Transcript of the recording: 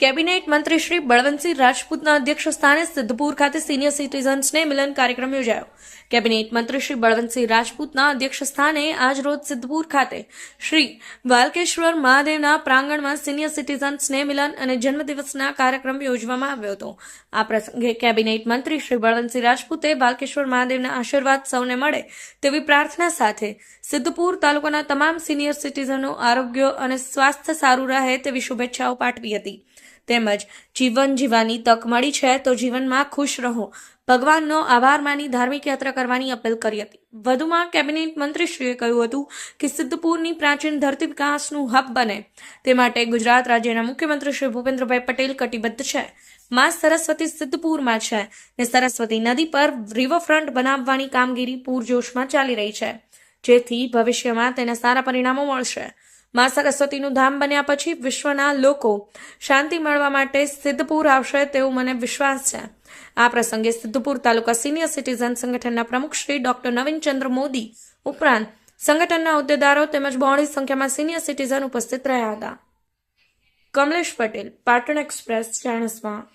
Cabinet મંત્રી શ્રી બળવંતસિંહ રાજપૂતના અધ્યક્ષ સ્થાને સિદ્ધપુર ખાતે સિનિયર સિટીઝન્સને મિલન કાર્યક્રમ યોજાયો. કેબિનેટ મંત્રી શ્રી બળવંતસિંહ રાજપૂતના અધ્યક્ષ સ્થાને આજ રોજ સિદ્ધપુર ખાતે શ્રી વાલકેશ્વર મહાદેવના પ્રાંગણમાં સિનિયર સિટીઝન્સને મિલન અને જન્મદિવસના કાર્યક્રમ યોજવામાં આવ્યો હતો. આ પ્રસંગે કેબિનેટ મંત્રી શ્રી બળવંતસિંહ રાજપૂતે બાલકેશ્વર મહાદેવના આશીર્વાદ સૌને મળે તેવી પ્રાર્થના સાથે સિદ્ધપુર તાલુકાના તમામ સિનિયર સિટીઝનો આરોગ્ય અને સ્વાસ્થ્ય સારું રહે તેવી શુભેચ્છાઓ પાઠવી હતી. તેમજ જીવન જીવવાની તક મળી છે તો જીવનમાં ખુશ રહો. ભગવાનનો આભાર માની ધાર્મિક યાત્રા કરવાની અપીલ કરી હતી. વધુમાં કેબિનેટ મંત્રીશ્રીએ કહ્યું હતું કે સિદ્ધપુરની પ્રાચીન ધરતી વિકાસનું હબ બને. તે માટે ગુજરાત રાજ્યના મુખ્યમંત્રી શ્રી ભૂપેન્દ્રભાઈ પટેલ કટિબદ્ધ છે. માં સરસ્વતી સિદ્ધપુરમાં છે ને સરસ્વતી નદી પર રિવરફ્રન્ટ બનાવવાની કામગીરી પૂરજોશમાં ચાલી રહી છે. જેથી ભવિષ્યમાં તેને સારા પરિણામો મળશે. માં સરસ્વતીનું ધામ બન્યા પછી વિશ્વના લોકો શાંતિ મળવા માટે સિદ્ધપુર આવશે તેવો મને વિશ્વાસ છે. આ પ્રસંગે સિદ્ધપુર તાલુકા સિનિયર સિટીઝન સંગઠનના પ્રમુખ શ્રી ડોક્ટર નવીનચંદ્ર મોદી ઉપરાંત સંગઠનના હોદ્દેદારો તેમજ બહોળી સંખ્યામાં સિનિયર સિટીઝન ઉપસ્થિત રહ્યા હતા. કમલેશ પટેલ, પાટણ એક્સપ્રેસ, ચાણસ્મા.